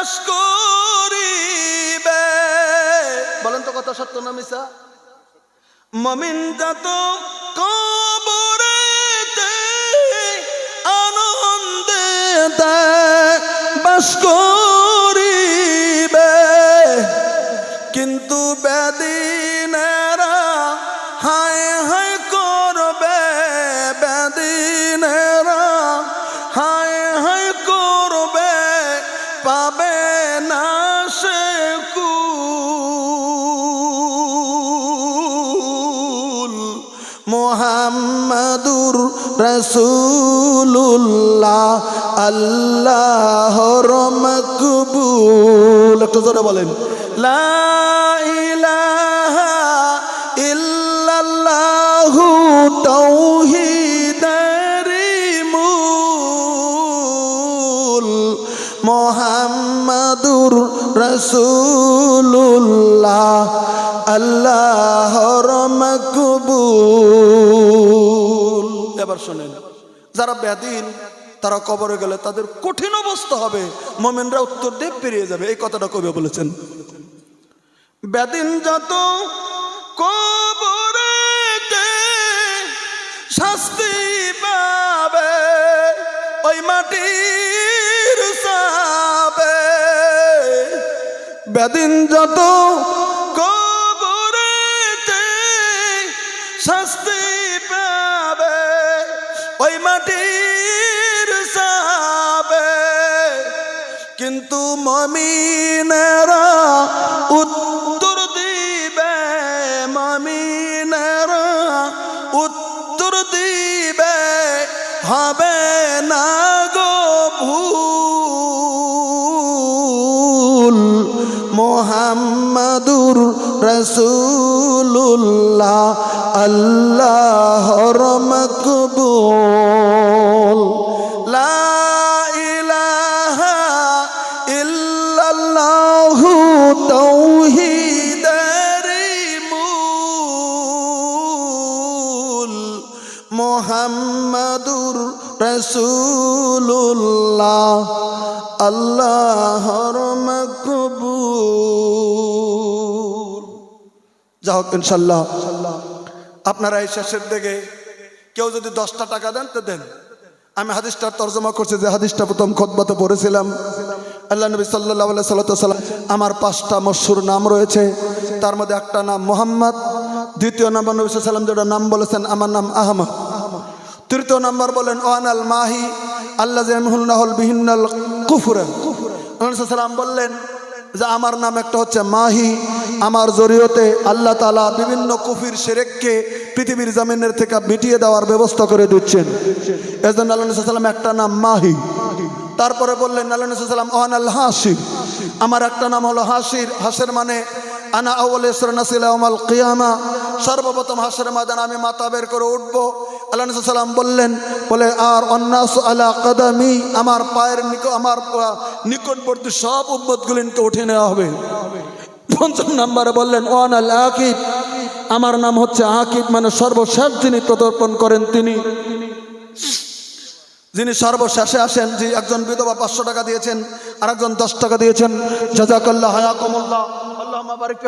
বাস করিবে। বলেন তো কত সত্য না মিশা মমিন যত কবরেতে আনন্দে বাস করিবে না সে কুল মোহাম্মদুর রসুল্লাহ আল্লাহর মকবুল একটু জোরে বলেন, লা ইলাহা ইল্লাল্লাহু তাওহীদারি মূল, মোহাম্মদুর রসুল্লাহ আল্লাহর মকবুল এবার শোনেন, যারা ব্যাধীন তারা কবরে গেলে তাদের কঠিন অবস্থা হবে, মোমেনরা উত্তর দিয়ে পেরিয়ে যাবে, এই কথাটা কবি বলেছেন। ব্যাদিন যত কবরেতে শাস্তি পাবে, ওই মাটির ব্যাদিন যত কবরেতে শাস্তি পাবে, ওই মাটির সাবে কিন্তু মমিনেরা উত্তর দিবে, মমিনেরা উত্তর দিবে, হবে না গো ভুল মোহাম্মদুর রসুল্লাহ আল্লাহর মকবুল। তাওহীদারি মূল। মোহাম্মদুর রসুল্লাহ আল্লাহর মকবুল। যা হোক, ইনশাল্লাহ। আপনারা এই শেষের দিকে কেউ যদি দশটা টাকা দেন, তো দেন। আমি হাদিসটার তর্জমা করছি যে হাদিসটা প্রথম খোদবাতে পড়েছিলাম। আল্লাহ নবী সাল্লাহ সাল্লাম আমার পাঁচটা মশুর নাম রয়েছে। তার মধ্যে একটা নাম মোহাম্মদ, দ্বিতীয় নাম্বার নবী সাল্লাম যেটা নাম বলেছেন, আমার নাম আহমদ। তৃতীয় নাম্বার বলেন ওয়ান আল মাহি আল্লাহ বিহিন্নাল কুফুরা সাল্লাম বললেন যে আমার নাম একটা হচ্ছে মাহি। আমার জরিয়তে আল্লাহ তালা বিভিন্ন কুফির সেরেককে পৃথিবীর জামিনের থেকে মিটিয়ে দেওয়ার ব্যবস্থা করে দিচ্ছেন। এজন্য আল্লাহ সাল্লাম একটা নাম মাহি। তারপরে বললেন, আল্লাহ ওহান আল হাসির আমার একটা নাম হলো হাসির হাসের মানে আনা আউল নাসিল আমাল কিয়ামা। সর্বপ্রথম হাসের মাদান আমি মাথা বের করে উঠবো। আল্লাহ সাল্লাম বললেন, বলে, আর অন্যাস আলা কাদামি, আমার পায়ের নিক, আমার নিকটবর্তী সব উম্মতগুলিনকে উঠে নেওয়া হবে। পঞ্চম নম্বরে বললেন ওয়ান আল আকিব আমার নাম হচ্ছে আকিব মানে সর্বশেষ যিনি প্রদর্পণ করেন তিনি। যিনি সর্বশেষে আসেন, যে একজন বিধবা পাঁচশো টাকা দিয়েছেন আর একজন দশ টাকা দিয়েছেন। জাজাকাল্লাহ হায়াকুমুল্লাহ। আল্লাহ বারিক